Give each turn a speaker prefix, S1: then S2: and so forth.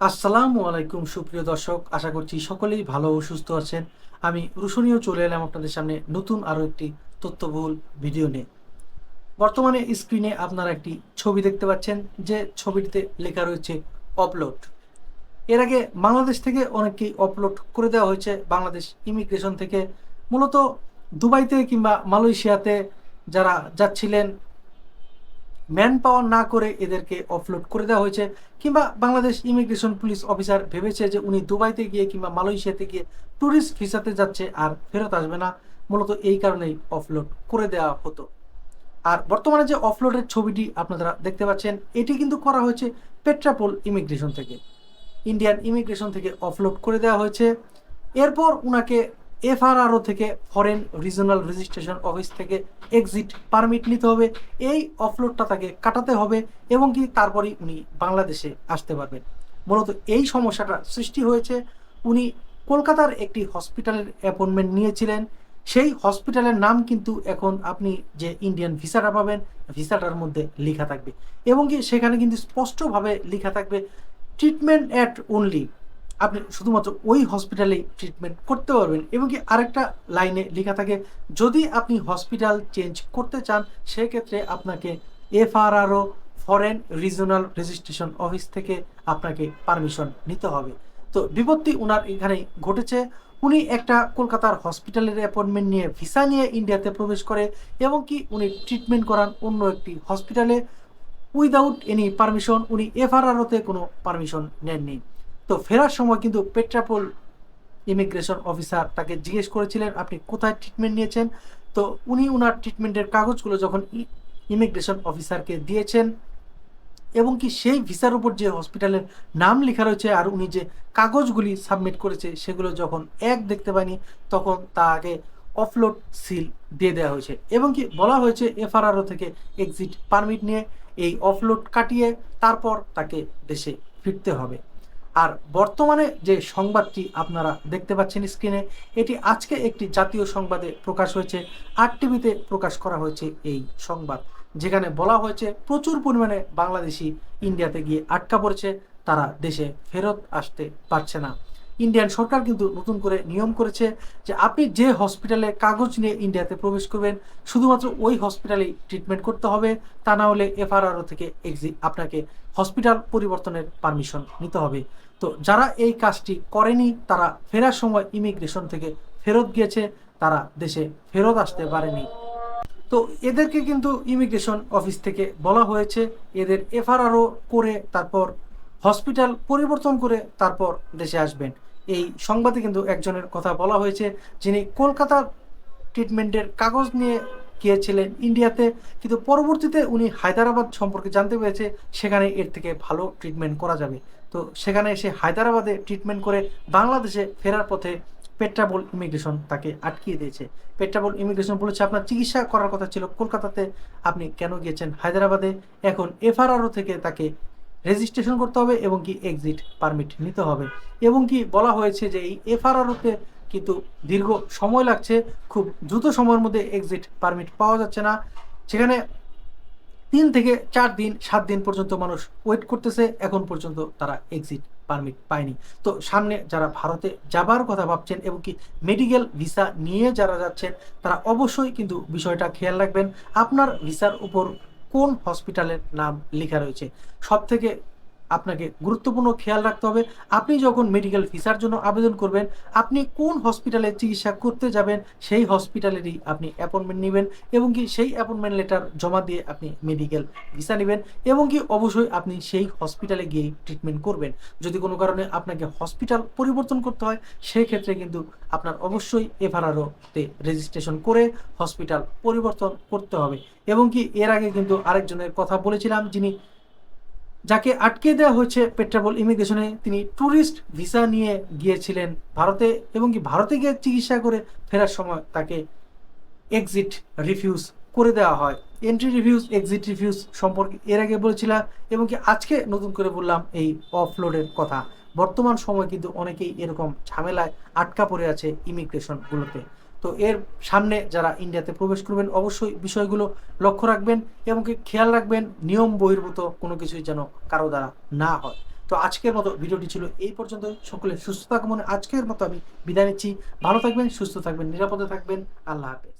S1: আসসালামু আলাইকুম, সুপ্রিয় দর্শক। আশা করছি সকলেই ভালো ও সুস্থ আছেন। আমি রুশনীয় চলে এলাম আপনাদের সামনে নতুন আরও একটি তথ্যবহুল ভিডিও নিয়ে। বর্তমানে স্ক্রিনে আপনারা একটি ছবি দেখতে পাচ্ছেন, যে ছবিটিতে লেখা রয়েছে অপলোড এর আগে বাংলাদেশ থেকে অনেককেই অপলোড করে দেওয়া হয়েছে। বাংলাদেশ ইমিগ্রেশন থেকে। মূলত দুবাইতে কিংবা মালয়েশিয়াতে যারা যাচ্ছিলেন ম্যান পাওয়ার না করে এদেরকে অফলোড করে দেওয়া হয়েছে, কিংবা বাংলাদেশ ইমিগ্রেশন পুলিশ অফিসার ভেবেছে যে উনি দুবাইতে গিয়ে কিংবা মালয়েশিয়াতে গিয়ে ট্যুরিস্ট ভিসাতে যাচ্ছে আর ফেরত আসবে না। মূলত এই কারণেই অফলোড করে দেওয়া হতো। আর বর্তমানে যে অফলোডের ছবিটি আপনারা দেখতে পাচ্ছেন, এটি কিন্তু করা হয়েছে পেট্রাপোল ইমিগ্রেশন থেকে। ইন্ডিয়ান ইমিগ্রেশন থেকে অফলোড করে দেওয়া হয়েছে। এরপর উনাকে এফআরআরও থেকে ফরেন রিজনাল রেজিস্ট্রেশন অফিস থেকে এক্সিট পারমিট নিতে হবে। এই অফলোডটা তাকে কাটাতে হবে এবং কি তারপরেই উনি বাংলাদেশে আসতে পারবেন। মূলত এই সমস্যাটা সৃষ্টি হয়েছে। উনি কলকাতার একটি হসপিটালের অ্যাপয়েন্টমেন্ট নিয়েছিলেন। সেই হসপিটালের নাম কিন্তু এখন আপনি যে ইন্ডিয়ান ভিসাটা পাবেন, ভিসাটার মধ্যে লেখা থাকবে। এবং কি সেখানে কিন্তু স্পষ্টভাবে লেখা থাকবে ট্রিটমেন্ট অ্যাট অনলি আপনি শুধুমাত্র ওই হসপিটালেই ট্রিটমেন্ট করতে পারবেন এবং কি আরেকটা লাইনে লেখা থাকে, যদি আপনি হসপিটাল চেঞ্জ করতে চান, সেক্ষেত্রে আপনাকে FRRO foreign regional registration office থেকে আপনাকে পারমিশন নিতে হবে। তো বিপত্তি ওনার এখানে ঘটেছে। উনি একটা কলকাতার হসপিটালের অ্যাপয়েন্টমেন্ট নিয়ে ভিসা নিয়ে ইন্ডিয়াতে প্রবেশ করে এবং কি উনি ট্রিটমেন্ট করান অন্য একটি হসপিটালে উইদাউট এনি পারমিশন উনি এফআরআরওতে কোনো পারমিশন নেননি। তো ফেরার সময় কিন্তু পেট্রাপোল ইমিগ্রেশন অফিসার তাকে জিজ্ঞেস করেছিলেন, আপনি কোথায় ট্রিটমেন্ট নিয়েছেন? তো উনি ওনার ট্রিটমেন্টের কাগজগুলো যখন ইমিগ্রেশন অফিসারকে দিয়েছেন এবং কি সেই ভিসার উপর যে হসপিটালের নাম লেখা রয়েছে আর উনি যে কাগজগুলি সাবমিট করেছে সেগুলো যখন এক দেখতে পায়নি, তখন তাকে অফলোড সিল দিয়ে দেওয়া হয়েছে এবং কি বলা হয়েছে এফআরআরও থেকে এক্সিট পারমিট নিয়ে, এই অফলোড কাটিয়ে তারপর তাকে দেশে ফিরতে হবে। আর বর্তমানে যে সংবাদটি আপনারা দেখতে পাচ্ছেন স্ক্রিনে, এটি আজকে একটি জাতীয় সংবাদে প্রকাশ হয়েছে। আর টিভিতে প্রকাশ করা হয়েছে এই সংবাদ, যেখানে বলা হয়েছে প্রচুর পরিমাণে বাংলাদেশি ইন্ডিয়াতে গিয়ে আটকা পড়েছে। তারা দেশে ফেরত আসতে পারছে না। ইন্ডিয়ান সরকার কিন্তু নতুন করে নিয়ম করেছে যে আপনি যে হসপিটালে কাগজ নিয়ে ইন্ডিয়াতে প্রবেশ করবেন, শুধুমাত্র ওই হসপিটালেই ট্রিটমেন্ট করতে হবে। তা না হলে এফআরআরও থেকে এক্সি আপনাকে হসপিটাল পরিবর্তনের পারমিশন নিতে হবে। তো যারা এই কাজটি করেনি, তারা ফেরার সময় ইমিগ্রেশন থেকে ফেরত গিয়েছে, তারা দেশে ফেরত আসতে পারেনি। তো এদেরকে কিন্তু ইমিগ্রেশন অফিস থেকে বলা হয়েছে, এদের এফআরআরও করে তারপর হসপিটাল পরিবর্তন করে তারপর দেশে আসবেন। এই সংবাদে কিন্তু একজনের কথা বলা হয়েছে, যিনি কলকাতার ট্রিটমেন্টের কাগজ নিয়ে গিয়েছিলেন ইন্ডিয়াতে কিন্তু পরবর্তীতে উনি হায়দ্রাবাদ সম্পর্কে জানতে পেরেছে, সেখানে এর থেকে ভালো ট্রিটমেন্ট করা যাবে। তো সেখানে এসে হায়দ্রাবাদে ট্রিটমেন্ট করে বাংলাদেশে ফেরার পথে পেট্রাবল ইমিগ্রেশন তাকে আটকিয়ে দিয়েছে। পেট্রাবল ইমিগ্রেশন বলেছে, আপনার চিকিৎসা করার কথা ছিল কলকাতাতে, আপনি কেন গিয়েছেন হায়দ্রাবাদে? এখন এফআরআরও থেকে তাকে রেজিস্ট্রেশন করতে হবে এবং কি এক্সিট পারমিট নিতে হবে। এবং কি বলা হয়েছে যে এই এফআরআরওতে কিন্তু দীর্ঘ সময় লাগছে, খুব দ্রুত সময়ের মধ্যে এক্সিট পারমিট পাওয়া যাচ্ছে না। সেখানে তিন থেকে চার দিন, সাত দিন পর্যন্ত মানুষ ওয়েট করতেছে, এখন পর্যন্ত তারা এক্সিট পারমিট পায়নি। তো সামনে যারা ভারতে যাবার কথা ভাবছেন এবং কি মেডিকেল ভিসা নিয়ে যারা যাচ্ছেন, তারা অবশ্যই কিন্তু বিষয়টা খেয়াল রাখবেন। আপনার ভিসার উপর কোন হসপিটালের নাম লেখা রয়েছে? সব থেকে আপনাকে গুরুত্বপূর্ণ খেয়াল রাখতে হবে। আপনি যখন মেডিকেল ভিসার জন্য আবেদন করবেন, আপনি কোন হসপিটালে চিকিৎসা করতে যাবেন, সেই হসপিটালেরই আপনি অ্যাপয়েন্টমেন্ট নেবেন এবং কি সেই অ্যাপয়েন্টমেন্ট লেটার জমা দিয়ে আপনি মেডিকেল ভিসা নেবেন এবং কি অবশ্যই আপনি সেই হসপিটালে গিয়ে ট্রিটমেন্ট করবেন। যদি কোনো কারণে আপনাকে হসপিটাল পরিবর্তন করতে হয় সেই ক্ষেত্রে কিন্তু আপনার অবশ্যই এফআরআরওতে রেজিস্ট্রেশন করে হসপিটাল পরিবর্তন করতে হবে। এবং কি এর আগে কিন্তু আরেকজনের কথা বলেছিলাম, যিনি যাকে আটকে দেওয়া হয়েছে পেট্রাবল ইমিগ্রেশনে, তিনি ট্যুরিস্ট ভিসা নিয়ে গিয়েছিলেন ভারতে এবং কি ভারতে গিয়ে চিকিৎসা করে ফেরার সময় তাকে এক্সিট রিফিউজ করে দেওয়া হয়। এন্ট্রি রিভিউজ এক্সিট রিভিউজ সম্পর্কে এর আগে বলেছিলাম এবং কি আজকে নতুন করে বললাম এই অফলোডের কথা। বর্তমান সময় কিন্তু অনেকেই এরকম ঝামেলায় আটকা পড়ে আছে ইমিগ্রেশনগুলোতে। তো এর সামনে যারা ইন্ডিয়াতে প্রবেশ করবেন, অবশ্যই বিষয়গুলো লক্ষ্য রাখবেন এবং খেয়াল রাখবেন, নিয়ম বহির্ভূত কোনো কিছুই যেন কারও দ্বারা না হয়। তো আজকের মতো ভিডিওটি ছিল এই পর্যন্ত। সকলে সুস্থ থাকুন। আজকের মতো আমি বিদায় নিচ্ছি। ভালো থাকবেন, সুস্থ থাকবেন, নিরাপদে থাকবেন। আল্লাহ হাফেজ।